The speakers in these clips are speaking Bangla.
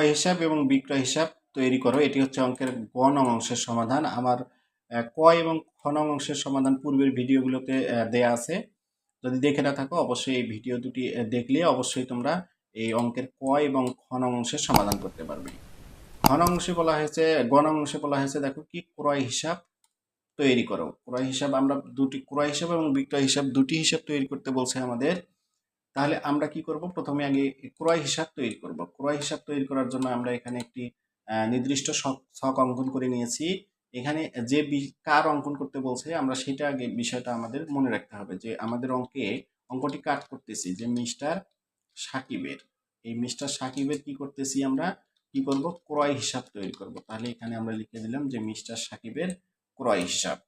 ক্রয় হিসাব এবং বিক্রয় হিসাব তৈরি করো। এটি হচ্ছে অঙ্কের গ নং অংশের সমাধান। আমার আহ, ক এবং খ অংশের সমাধান পূর্বের ভিডিওগুলোতে দেয়া আছে। যদি দেখে না থাকো অবশ্যই এই ভিডিও দুটি দেখলে অবশ্যই তোমরা এই অঙ্কের ক এবং খ অংশের সমাধান করতে পারবে। খ নং অংশে বলা হয়েছে গ নং অংশে বলা হয়েছে দেখো কি ক্রয় হিসাব তৈরি করো। ক্রয় হিসাব আমরা দুটি ক্রয় হিসাব এবং বিক্রয় হিসাব দুটি হিসাব তৈরি করতে বলছে আমাদের। তাহলে আমরা কি করব? প্রথমে আগে ক্রয় হিসাব তৈরি করব। ক্রয় হিসাব তৈরি করার জন্য আমরা এখানে একটি নির্দিষ্ট ছক অঙ্কন করে নিয়েছি। এখানে যে কার অঙ্কন করতে বলছে, আমরা সেটা আগে বিষয়টা আমাদের মনে রাখতে হবে যে আমাদের অঙ্কে, অঙ্কটি কাট করতেছি যে মিস্টার সাকিবের। এই মিস্টার সাকিবের কি করতেছি আমরা? কি করব? ক্রয় হিসাব তৈরি করব। তাহলে এখানে আমরা লিখে দিলাম যে মিস্টার সাকিবের ক্রয় হিসাব।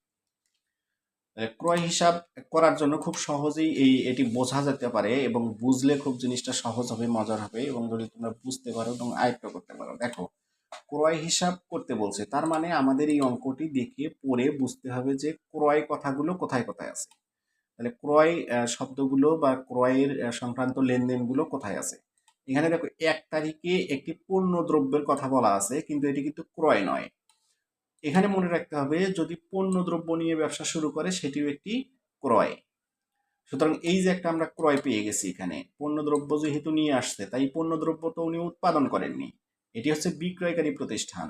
ক্রয় হিসাব করার জন্য খুব সহজেই এই, এটি বোঝা যেতে পারে এবং বুঝলে খুব জিনিসটা সহজ হবে, মজার হবে এবং যদি তোমরা বুঝতে পারো এবং আয়ত্ত করতে পারো। দেখো, ক্রয় হিসাব করতে বলছে, তার মানে আমাদের এই অঙ্কটি দেখে পড়ে বুঝতে হবে যে ক্রয় কথাগুলো কোথায় কোথায় আছে। তাহলে ক্রয় শব্দগুলো বা ক্রয়ের সংক্রান্ত লেনদেনগুলো কোথায় আছে? এখানে দেখো, এক তারিখে একটি পণ্য দ্রব্যের কথা বলা আছে, কিন্তু এটি কিন্তু ক্রয় নয়। এখানে মনে রাখতে হবে যদি পণ্য দ্রব্য নিয়ে ব্যবসা শুরু করে, সেটিও একটি ক্রয়। সুতরাং এই যে একটা আমরা ক্রয় পেয়ে গেছি এখানে পণ্য দ্রব্য যেহেতু নিয়ে আসছে, তাই পণ্য দ্রব্য তো উনি উৎপাদন করেননি। এটি হচ্ছে বিক্রয়কারী প্রতিষ্ঠান।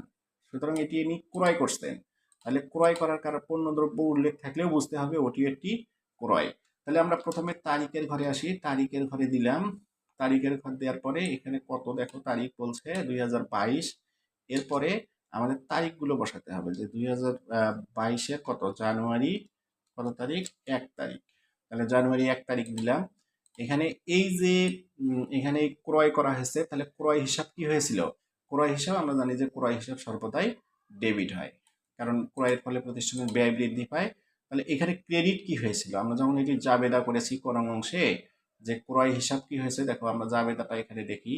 সুতরাং এটি ইনি ক্রয় করছেন। তাহলে ক্রয় করার কারণ পণ্য দ্রব্য উল্লেখ থাকলেও বুঝতে হবে ওটি একটি ক্রয়। তাহলে আমরা প্রথমে তারিখের ঘরে আসি। তারিখের ঘরে দিলাম। তারিখের ঘর দেওয়ার পরে এখানে কত দেখো তারিখ বলছে দুই হাজার বাইশ। এরপরে আমাদের তারিখগুলো বসাতে হবে যে দুই হাজার বাইশের কত? জানুয়ারি কত তারিখ? এক তারিখ। তাহলে জানুয়ারি এক তারিখ দিলাম। এখানে এই যে এখানে ক্রয় করা হয়েছে, তাহলে ক্রয় হিসাব কি হয়েছিল? ক্রয় হিসাব আমরা জানি যে ক্রয় হিসাব সর্বদাই ডেবিট হয়। কারণ ক্রয়ের ফলে প্রতিষ্ঠানের ব্যয় বৃদ্ধি পায়। তাহলে এখানে ক্রেডিট কি হয়েছিল? আমরা যখন এটি জাবেদা করেছি কোন অংশে, যে ক্রয় হিসাব কি হয়েছে, দেখো আমরা জাবেদাটা এখানে দেখি।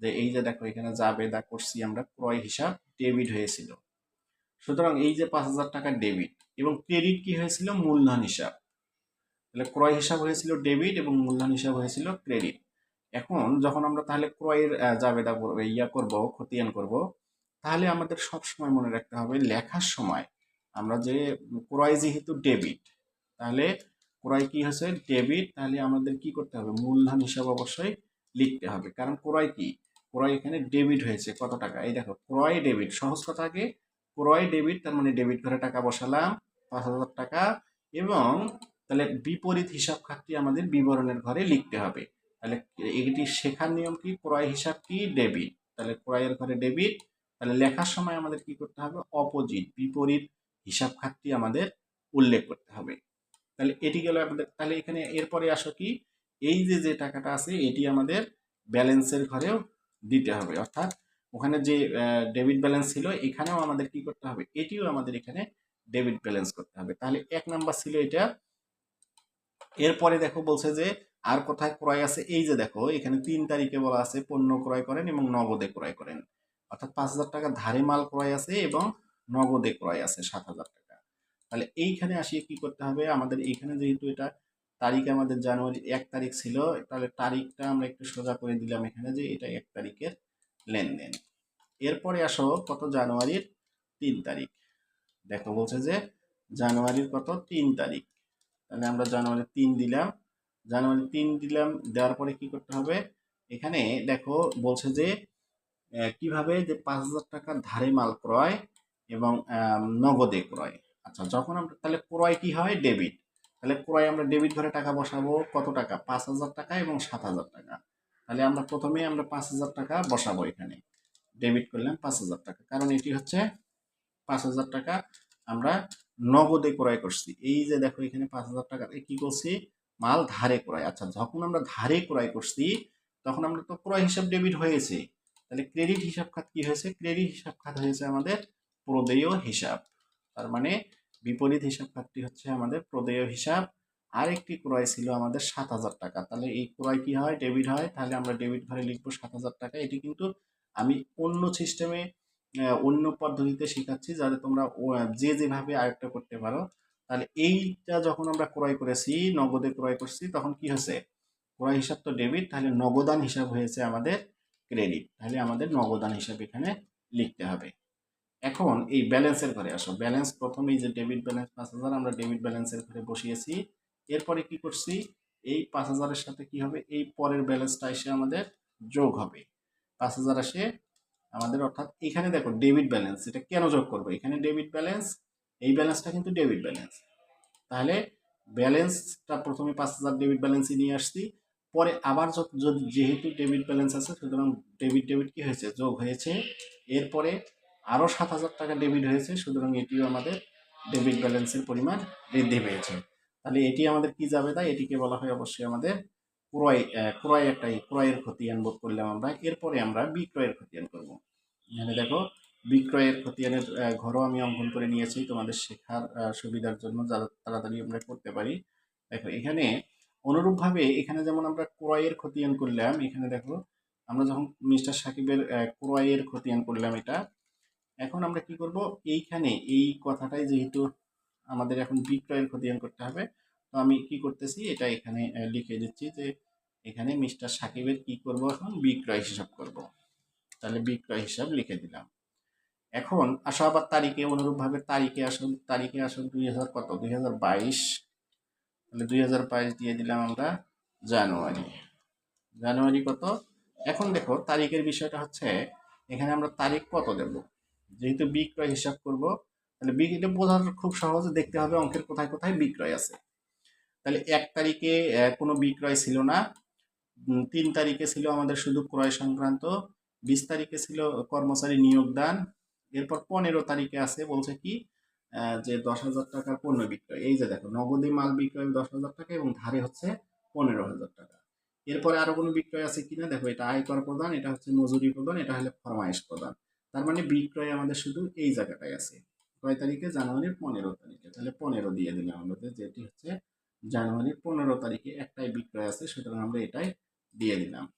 যে এই যে দেখো, এখানে জাবেদা করছি আমরা ক্রয় হিসাব ডেবিট হয়েছিল। সুতরাং এই যে পাঁচ হাজার টাকা ডেবিট এবং ক্রেডিট কি হয়েছিল? মূলধন হিসাব। তাহলে ক্রয় হিসাব হয়েছিল ডেবিট এবং মূলধন হিসাব হয়েছিল ক্রেডিট। এখন যখন আমরা তাহলে ক্রয়ের জাবেদা করব, ইয়া করব, খতিয়ান করব, তাহলে আমাদের সব সময় মনে রাখতে হবে লেখার সময় আমরা যে ক্রয় যেহেতু ডেবিট, তাহলে ক্রয় কি হয়েছে? ডেবিট, তাহলে আমাদের কি করতে হবে? মূলধন হিসাব অবশ্যই লিখতে হবে। কারণ ক্রয় কি? ক্রয় এখানে ডেবিট হয়েছে, কত টাকা? এই দেখো, ক্রয় ডেবিট সহজ কথাকে ক্রয় ডেবিট তার মানে ডেবিট ঘরে টাকা বসালাম, পাঁচ হাজার টাকা, এবং তাহলে বিপরীত হিসাব খাতটি আমাদের বিবরণের ঘরে লিখতে হবে। তাহলে এটি শেখার নিয়ম কি? ক্রয় হিসাব কি? ডেবিট তাহলে ক্রয়ের ঘরে ডেবিট তাহলে লেখার সময় আমাদের কি করতে হবে? অপোজিট, বিপরীত হিসাব খাতটি আমাদের উল্লেখ করতে হবে। তাহলে এটি গেল আমাদের, তাহলে এখানে এরপরে আসো কি? এই যে যে টাকাটা আছে, এটি আমাদের ব্যালেন্সের ঘরেও দিতে হবে। অর্থাৎ ওখানে যে ডেবিট ব্যালেন্স ছিল, এখানেও আমাদের কি করতে হবে? এটিও আমাদের এখানে ডেবিট ব্যালেন্স করতে হবে। তাহলে এক নাম্বার ছিল এটা। এরপরে দেখো বলছে যে, আর কোথায় ক্রয় আছে? এই যে দেখো, এখানে তিন তারিখে বলা আছে, পণ্য ক্রয় করেন এবং নগদে ক্রয় করেন। অর্থাৎ পাঁচ হাজার টাকা ধারে মাল ক্রয় আছে এবং নগদে ক্রয় আছে সাত হাজার টাকা। তাহলে এইখানে আসিয়ে কি করতে হবে? আমাদের এইখানে যেহেতু এটা তারিখ আমাদের জানুয়ারি, এক তারিখ ছিল। তাহলে তারিখটা আমরা একটু সোজা করে দিলাম এখানে যে এটা এক তারিখের লেনদেন। এরপরে আসো, কত জানুয়ারির? তিন তারিখ। দেখো বলছে যে জানুয়ারির কত? তিন তারিখ। তাহলে আমরা জানুয়ারি তিন দিলাম। জানুয়ারি তিন দিলাম, দেওয়ার পরে কি করতে হবে? এখানে দেখো বলছে যে কীভাবে যে পাঁচ হাজার টাকা ধারে মাল ক্রয় এবং নগদে ক্রয়। আচ্ছা যখন আমরা, তাহলে ক্রয় কি হয়? ডেবিট। তাহলে ক্রয় আমরা ডেবিট ঘরে টাকা বসাবো কত টাকা? পাঁচ হাজার টাকা এবং সাত হাজার টাকা। তাহলে আমরা প্রথমে আমরা পাঁচ হাজার টাকা বসাবো এখানে। ডেবিট করলাম পাঁচ হাজার টাকা। কারণ এটি হচ্ছে পাঁচ হাজার টাকা আমরা নগদে ক্রয় করছি। এই যে দেখো এখানে পাঁচ হাজার টাকা কি করছি? মাল ধারে ক্রয়। আচ্ছা যখন আমরা ধারে ক্রয় করছি, তখন আমরা তো ক্রয় হিসাব ডেবিট হয়েছে। তাহলে ক্রেডিট হিসাব খাত কি হয়েছে? ক্রেডিট হিসাব খাত হয়েছে আমাদের প্রদেয় হিসাব। তার মানে বিপরীত হিসাব খাতটি হচ্ছে আমাদের প্রদেয় হিসাব। আরেকটি ক্রয় ছিল আমাদের সাত হাজার টাকা। তাহলে এই ক্রয় কি হয়? ডেবিট হয়। তাহলে আমরা ডেবিট ঘরে লিখব সাত হাজার টাকা। এটি কিন্তু আমি অন্য সিস্টেমে অন্য পদ্ধতিতে শেখাচ্ছি যাতে তোমরা যে যেভাবে আয়ত্ত করতে পারো। তাহলে এইটা যখন আমরা ক্রয় করেছি, নগদে ক্রয় করছি, তখন কি হয়েছে? ক্রয় হিসাব তো ডেবিট। তাহলে নগদান হিসাব হয়েছে আমাদের ক্রেডিট। তাহলে আমাদের নগদান হিসাব এখানে লিখতে হবে। এখন এই ব্যালেন্সের ঘরে আসো। ব্যালেন্স প্রথমেই যে ডেবিট ব্যালেন্স পাঁচ হাজার, আমরা ডেবিট ব্যালেন্সের ঘরে বসিয়েছি। এরপরে কি করছি? এই পাঁচ হাজারের সাথে কি হবে? এই পরের ব্যালেন্সটা এসে আমাদের যোগ হবে। পাঁচ হাজার আসে আমাদের, অর্থাৎ এখানে দেখো ডেবিট ব্যালেন্স এটা কেন যোগ করব? এখানে ডেবিট ব্যালেন্স এই ব্যালেন্সটা কিন্তু ডেবিট ব্যালেন্স তাহলে ব্যালেন্সটা প্রথমে পাঁচ হাজার ডেবিট ব্যালেন্সই নিয়ে আসছি। পরে আবার যদি যেহেতু ডেবিট ব্যালেন্স আছে, সুতরাং ডেবিট ডেবিট কি হয়েছে? যোগ হয়েছে। এরপরে আরও সাত হাজার টাকা ডেবিট হয়েছে, সুতরাং এটিও আমাদের ডেবিট ব্যালেন্সের পরিমাণ বৃদ্ধি পেয়েছে। তাহলে এটি আমাদের কি যাবে তাই? এটিকে বলা হয় অবশ্যই আমাদের ক্রয় ক্রয় একটা ক্রয়ের খতিয়ান বোধ করলাম আমরা। এরপরে আমরা বিক্রয়ের খতিয়ান করব। এখানে দেখো, বিক্রয়ের খতিয়ানের ঘরও আমি অঙ্কন করে নিয়েছি। তোমাদের শেখার সুবিধার জন্য যারা তাড়াতাড়ি আমরা করতে পারি। দেখো, এখানে অনুরূপভাবে এখানে যেমন আমরা ক্রয়ের খতিয়ান করলাম, এখানে দেখো, আমরা যখন মিস্টার সাকিবের ক্রয়ের খতিয়ান করলাম এটা এখন আমরা কি করব? এইখানে এই কথাটাই যেহেতু আমাদের এখন বিক্রয়ের খতিয়ান করতে হবে, তো আমি কি করতেছি? এটা এখানে লিখে দিচ্ছি যে এখানে মিস্টার সাকিবের কি করব এখন? বিক্রয় হিসাব করব। তাহলে বিক্রয় হিসাব লিখে দিলাম। এখন আসো আবার তারিখে, অনুরূপভাবে তারিখে আসুন তারিখে আসুন দুই হাজার কত? দুই হাজার বাইশ। তাহলে দুই হাজার বাইশ দিয়ে দিলাম আমরা জানুয়ারি। জানুয়ারি কত? এখন দেখো, তারিখের বিষয়টা হচ্ছে, এখানে আমরা তারিখ কত দেব? যেহেতু বিক্রয় হিসাব করব, তাহলে এটা বোঝার খুব সহজে, দেখতে হবে অঙ্কের কোথায় কোথায় বিক্রয় আছে। তাহলে এক তারিখে কোনো বিক্রয় ছিল না। তিন তারিখে ছিল আমাদের শুধু ক্রয় সংক্রান্ত, বিশ তারিখে ছিল কর্মচারী নিয়োগদান, এরপর পনেরো তারিখে আছে, বলছে কি যে দশ হাজার টাকার পণ্য বিক্রয়। এই যে দেখো, নগদে মাল বিক্রয় দশ হাজার টাকা এবং ধারে হচ্ছে পনেরো হাজার টাকা। এরপরে আরও কোনো বিক্রয় আছে কিনা? দেখো, এটা আয়কর প্রদান, এটা হচ্ছে মজুরি প্রদান, এটা হলে ফরমাইশ প্রদান। তার মানে বিক্রয় আমাদের শুধু এই জায়গাটায় আছে। কয় তারিখে? জানুয়ারির পনেরো তারিখে। তাহলে পনেরো দিয়ে দিলাম আমাদের যেটি হচ্ছে জানুয়ারির পনেরো তারিখে একটাই বিক্রয় আছে, সুতরাং আমরা এটাই দিয়ে দিলাম।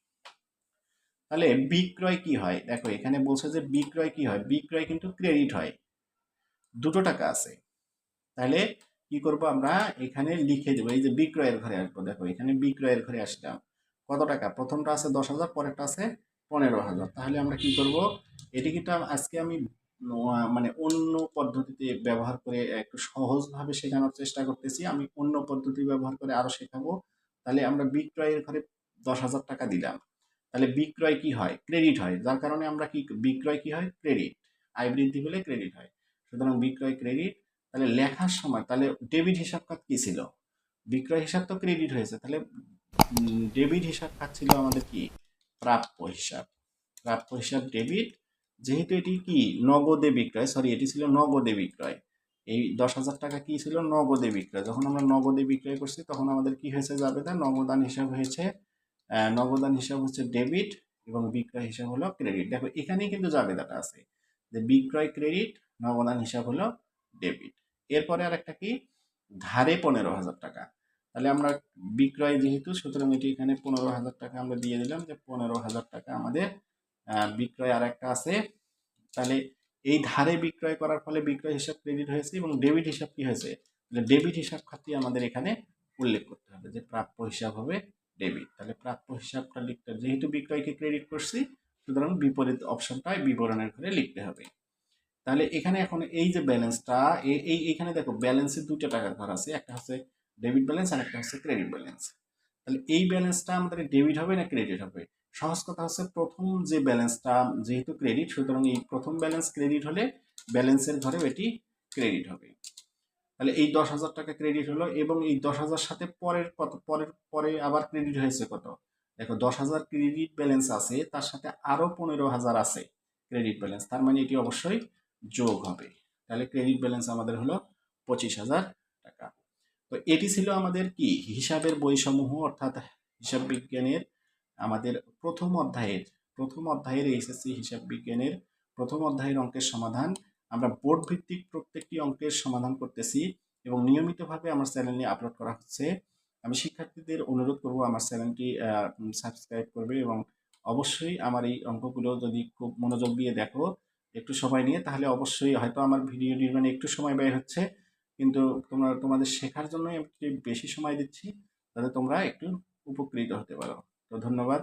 তাহলে বিক্রয় কি হয়? দেখো, এখানে বলছে যে বিক্রয় কি হয়? বিক্রয় কিন্তু ক্রেডিট হয়। দুটো টাকা আছে। তাহলে কি করব আমরা? এখানে লিখে দেবো, এই যে বিক্রয়ের ঘরে আসব। দেখো, এখানে বিক্রয়ের ঘরে আসলাম। কত টাকা? প্রথমটা আছে দশ হাজার, পরেরটা আছে পনেরো হাজার। তাহলে আমরা কি করব? এটি কিন্তু আজকে আমি মানে অন্য পদ্ধতিতে ব্যবহার করে একটু সহজভাবে শেখানোর চেষ্টা করতেছি। আমি অন্য পদ্ধতি ব্যবহার করে আরও শেখাবো। তাহলে আমরা বিক্রয়ের ঘরে দশ হাজার টাকা দিলাম। তাহলে বিক্রয় কি হয়? ক্রেডিট হয়। যার কারণে আমরা কি, বিক্রয় কি হয়? ক্রেডিট। আয় বৃদ্ধি হলে ক্রেডিট হয়। সুতরাং বিক্রয়, ক্রেডিট। তাহলে লেখার সময়, তাহলে ডেবিট হিসাব খাত কি ছিল? বিক্রয় হিসাব তো ক্রেডিট হয়েছে। তাহলে ডেবিট হিসাব খাত ছিল আমাদের কি? প্রাপ্য হিসাব। প্রাপ্য হিসাব ডেবিট। যেহেতু এটি কি? নগদে বিক্রয় সরি এটি ছিল নগদে বিক্রয়। এই দশ হাজার টাকা কি ছিল? নগদে বিক্রয়। যখন আমরা নগদে বিক্রয় করছি, তখন আমাদের কি হয়েছে যাবে তা? নগদান হিসাব হয়েছে নগদান হিসাব হচ্ছে ডেবিট এবং বিক্রয় হিসাব হলো ক্রেডিট দেখো, এখানেই কিন্তু জাবেদাটা আছে যে বিক্রয় ক্রেডিট নগদান হিসাব হলো ডেবিট এরপরে আর একটা কি? ধারে পনেরো হাজার টাকা। তাহলে আমরা বিক্রয় যেহেতু, সুতরাং এটি এখানে পনেরো হাজার টাকা আমরা দিয়ে দিলাম যে পনেরো হাজার টাকা আমাদের বিক্রয় আর একটা আছে। তাহলে এই ধারে বিক্রয় করার ফলে বিক্রয় হিসাব ক্রেডিট হয়েছে এবং ডেবিট হিসাব কি হয়েছে? তাহলে ডেবিট হিসাব খাতি আমাদের এখানে উল্লেখ করতে হবে যে প্রাপ্য হিসাব হবে ডেবিট তাহলে প্রাপ্য হিসাবটা লিখতে হবে। যেহেতু বিক্রয়কে ক্রেডিট করছি, সুতরাং বিপরীত অপশনটাই বিবরণের ঘরে লিখতে হবে। তাহলে এখানে এখন এই যে ব্যালেন্সটা এই এইখানে দেখো ব্যালেন্সের দুইটা টাকার ঘর আছে। একটা হচ্ছে ডেবিট ব্যালেন্স আর একটা হচ্ছে ক্রেডিট ব্যালেন্স তাহলে এই ব্যালেন্সটা আমাদের ডেবিট হবে না ক্রেডিট হবে? সহজ কথা হচ্ছে প্রথম যে ব্যালেন্সটা, যেহেতু ক্রেডিট সুতরাং এই প্রথম ব্যালেন্স ক্রেডিট হলে ব্যালেন্সের ঘরেও এটি ক্রেডিট হবে। তাহলে এই দশ হাজার টাকা ক্রেডিট হলো এবং এই দশ হাজার সাথে পরের কত, পরের, পরে আবার ক্রেডিট হয়েছে কত? দেখো, দশ হাজার ক্রেডিট ব্যালেন্স আছে, তার সাথে আরও পনেরো হাজার আছে ক্রেডিট ব্যালেন্স তার মানে এটি অবশ্যই যোগ হবে। তাহলে ক্রেডিট ব্যালেন্স আমাদের হলো পঁচিশ হাজার টাকা। তো এটি ছিল আমাদের কি? হিসাবের বইসমূহ, অর্থাৎ হিসাব বিজ্ঞানের আমাদের প্রথম অধ্যায়ের প্রথম অধ্যায়ের এইচএসসি হিসাব বিজ্ঞানের প্রথম অধ্যায়ের অঙ্কের সমাধান আমরা বোর্ড ভিত্তিক প্রত্যেকটি অঙ্কের সমাধান করতেছি এবং নিয়মিতভাবে আমার চ্যানেলে আপলোড করা হচ্ছে। আমি শিক্ষার্থীদের অনুরোধ করব আমার চ্যানেলটি সাবস্ক্রাইব করবে এবং অবশ্যই আমার এই অঙ্কগুলো যদি খুব মনোযোগ দিয়ে দেখো একটু সময় নিয়ে, তাহলে অবশ্যই হয়তো আমার ভিডিও নির্মাণে একটু সময় ব্যয় হচ্ছে। কিন্তু তোমরা, তোমাদের শেখার জন্য একটু বেশি সময় দিচ্ছি তাহলে তোমরা একটু উপকৃত হতে পারো। তো ধন্যবাদ।